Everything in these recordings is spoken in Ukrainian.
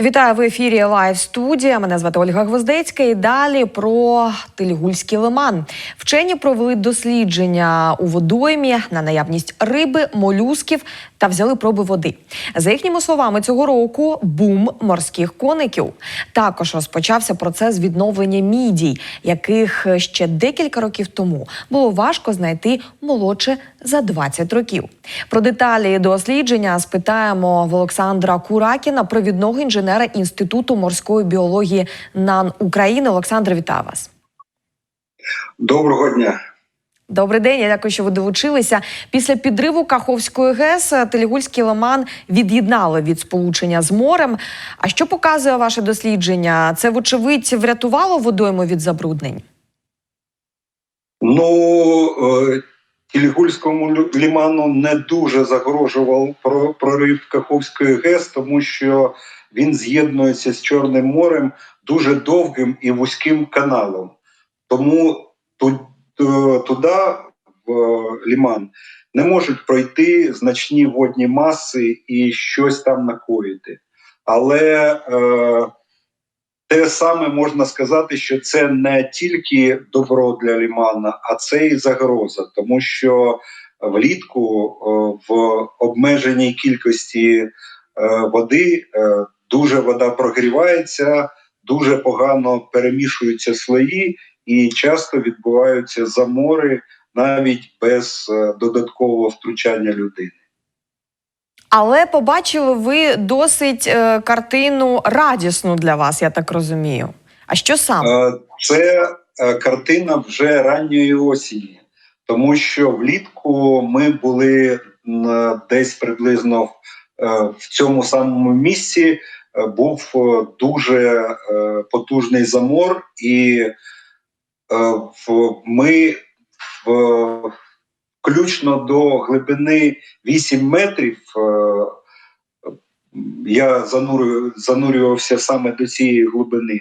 Вітаю в ефірі Лайв студія. Мене звати Ольга Гвоздецька. І далі про Тильгульський лиман. Вчені провели дослідження у водоймі на наявність риби, молюсків та взяли проби води. За їхніми словами, цього року бум морських коників. Також розпочався процес відновлення мідій, яких ще декілька років тому було важко знайти молодше за 20 років. Про деталі дослідження спитаємо в Олександра Куракіна, провідного інженера Інституту морської біології НАН України. Олександр, вітаю вас. Доброго дня. Добрий день, я дякую, що ви долучилися. Після підриву Каховської ГЕС Телігульський лиман від'єднали від сполучення з морем. А що показує ваше дослідження? Це, вочевидь, врятувало водойму від забруднень? Ну, Ілігульському ліману не дуже загрожував прорив Каховської ГЕС, тому що він з'єднується з Чорним морем дуже довгим і вузьким каналом. Тому туди, в ліман, не можуть пройти значні водні маси і щось там накоїти. Але е, те саме можна сказати, що це не тільки добро для лімана, а це і загроза, тому що влітку е, в обмеженій кількості е, води е, дуже вода прогрівається, дуже погано перемішуються слої, і часто відбуваються замори навіть без додаткового втручання людини. Але побачили ви досить е, картину радісну для вас, я так розумію. А що саме? Це е, картина вже ранньої осені, тому що влітку ми були десь приблизно е, в цьому самому місці. Е, був е, дуже е, потужний замор, і е, ми в включно до глибини 8 метрів. Е, я занурювався саме до цієї глибини.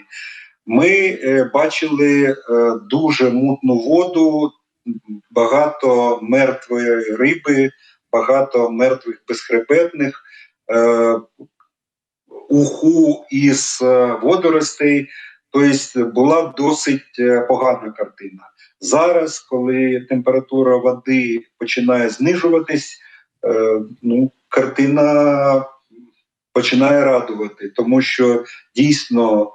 Ми е, бачили е, дуже мутну воду, багато мертвої риби, багато мертвих безхребетних, уху із водоростей. Тобто була досить погана картина. Зараз, коли температура води починає знижуватись, е, ну, картина починає радувати, тому що дійсно е,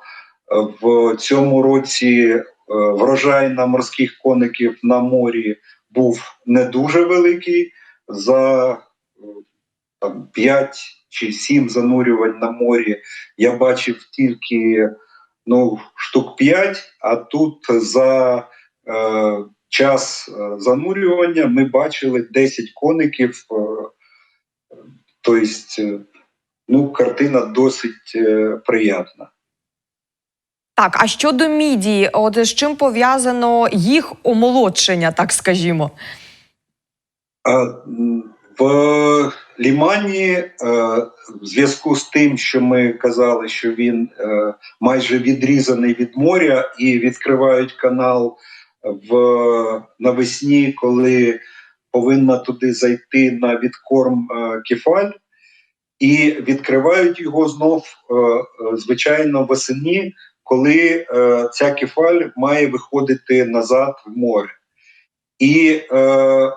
в цьому році е, врожай на морських коників на морі був не дуже великий. За там, 5 чи 7 занурювань на морі я бачив тільки ну, штук 5, а тут за час е, занурювання ми бачили 10 коників. Тобто, ну, картина досить приємна. Так, а щодо мідії, от з чим пов'язано їх омолодшення, так скажімо? В Лімані, в зв'язку з тим, що ми казали, що він майже відрізаний від моря і відкривають канал в навесні, коли повинна туди зайти на відкорм е, кефаль, і відкривають його знов, е, е, звичайно, восені, коли ця кефаль має виходити назад в море. І е,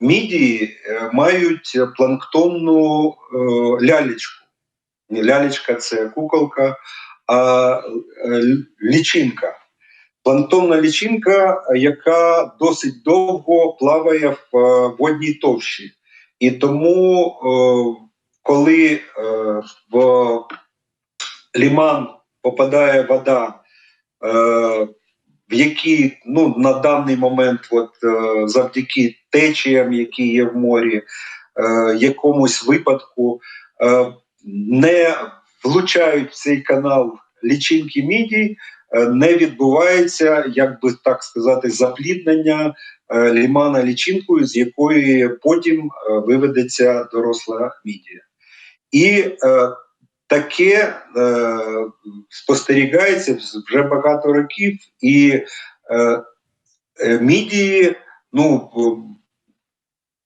мідії мають планктонну е, лялечку. Лялечка це куколка, а лічинка. Планктонна лічинка, яка досить довго плаває в е, водній товщі. І тому, е, коли е, в ліман попадає вода, в якій ну, на даний момент, от, завдяки течіям, які є в морі, якомусь випадку не влучають в цей канал лічинки мідій, Е, не відбувається, як би так сказати, запліднення е, лімана лічинкою, з якої потім е, виведеться доросла мідія. І таке спостерігається вже багато років, і мідії, ну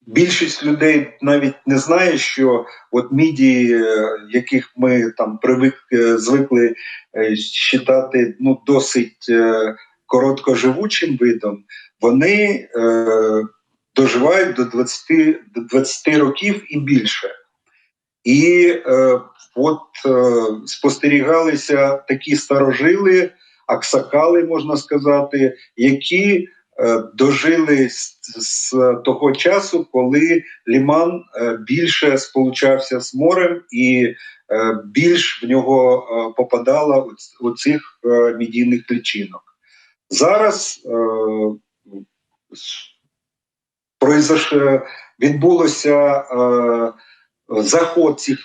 більшість людей навіть не знає, що от мідії, е, яких ми там привик е, звикли е, считати ну, досить е, короткоживучим видом, вони е, доживають до 20, до 20 років і більше. І е, от е, спостерігалися такі старожили, аксакали, можна сказати, які е, дожили з, з того часу, коли ліман е, більше сполучався з морем і е, більш в нього е, попадало оцих е, мідійних лічинок. Зараз е, е, відбулося е, заход цих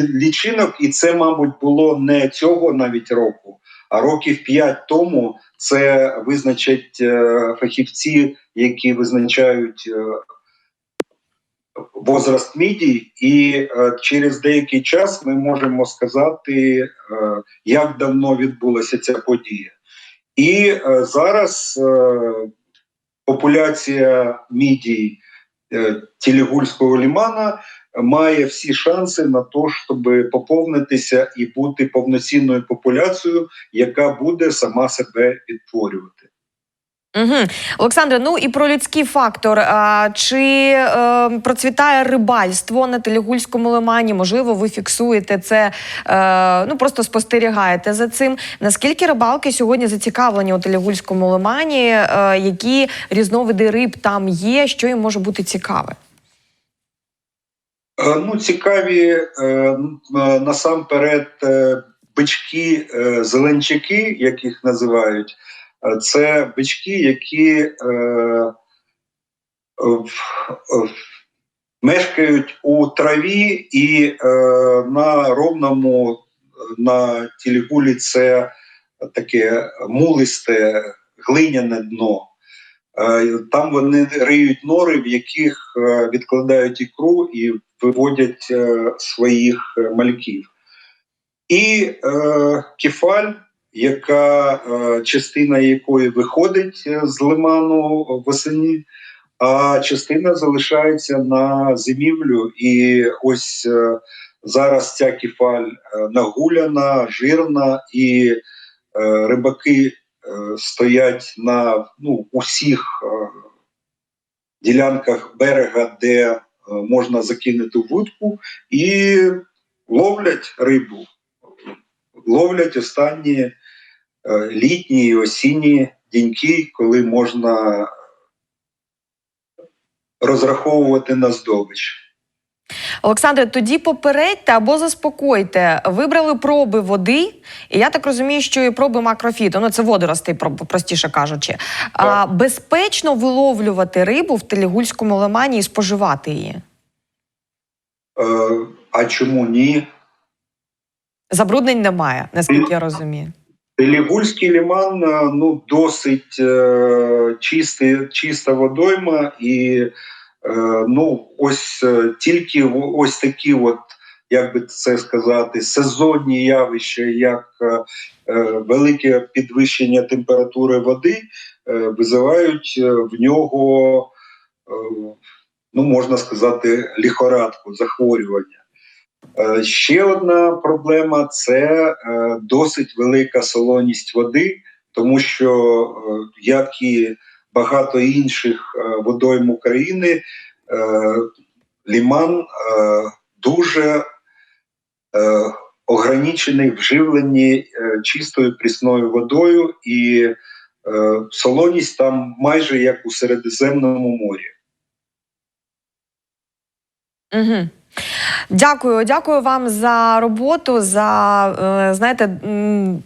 лічинок, і це, мабуть, було не цього навіть року, років п'ять тому це визначать е, фахівці, які визначають е, возраст мідій, і е, через деякий час ми можемо сказати, як давно відбулася ця подія. І зараз популяція мідій Тілігульського лімана має всі шанси на те, щоб поповнитися і бути повноцінною популяцією, яка буде сама себе відтворювати. Угу. Олександре, ну і про людський фактор. А, чи е, процвітає рибальство на Телегульському лимані? Можливо, ви фіксуєте це, е, ну просто спостерігаєте за цим. Наскільки рибалки сьогодні зацікавлені у Телегульському лимані? Е, які різновиди риб там є? Що їм може бути цікаве? Е, Ну, цікаві е, е, насамперед бички, зеленчаки, як їх називають. Це бички, які мешкають у траві і на ровному на тілігулі це таке мулисте глиняне дно. Е, Там вони риють нори, в яких е, відкладають ікру і виводять е, своїх мальків. І е, кефаль, яка е, частина якої виходить з лиману восені, а частина залишається на зимівлю. І ось е, зараз ця кефаль нагуляна, жирна, і е, рибаки стоять на ну, усіх е, ділянках берега, де е, можна закинути вудку, і ловлять рибу. Ловлять останні е, літні і осінні діньки, коли можна розраховувати на здобич. Олександре, тоді попередьте або заспокойте. Вибрали проби води, і я так розумію, що і проби макрофіту, ну це водоростей, проб- простіше кажучи. А, безпечно виловлювати рибу в Телігульському лимані і споживати її. Е, а чому ні? Забруднень немає, наскільки я розумію. Лігульський ліман е, ну, досить е, чистий, чиста водойма, і ну, ось е, тільки ось такі, от, як би це сказати, сезонні явища, як е, е, велике підвищення температури води, е, визивають е, в нього, е, ну, можна сказати, ліхорадку, захворювання. Е, Ще одна проблема це е, досить велика солоність води, тому що, е, як і багато інших е, водойм України, е, ліман е, дуже ограничений в живленні чистою прісною водою, і солоність там майже як у Середземному морі. Угу. Дякую, дякую вам за роботу, за е, знаєте,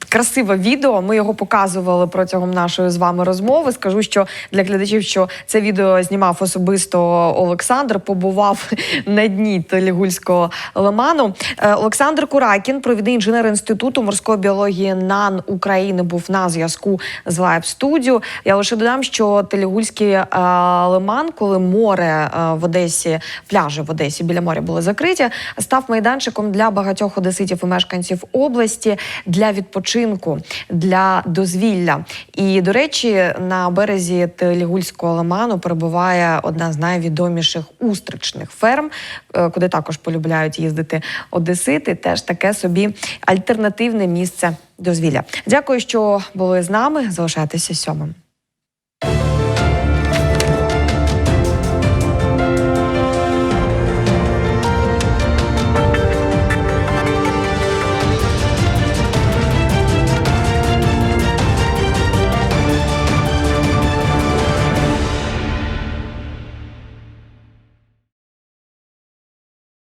красиве відео. Ми його показували протягом нашої з вами розмови. Скажу, що для глядачів, що це відео знімав особисто Олександр, побував на дні Телігульського лиману. Е, Олександр Куракін, провідний інженер інституту морської біології НАН України, був на зв'язку з Лайв студіо. Я лише додам, що Телігульський е, лиман, коли море в Одесі, пляжі в Одесі біля моря були тимчасово закриті, став майданчиком для багатьох одеситів і мешканців області для відпочинку, для дозвілля. І до речі, на березі Телігульського лиману перебуває одна з найвідоміших устричних ферм, е, куди також полюбляють їздити одесити. Теж таке собі альтернативне місце дозвілля. Дякую, що були з нами. Залишайтеся сьомим.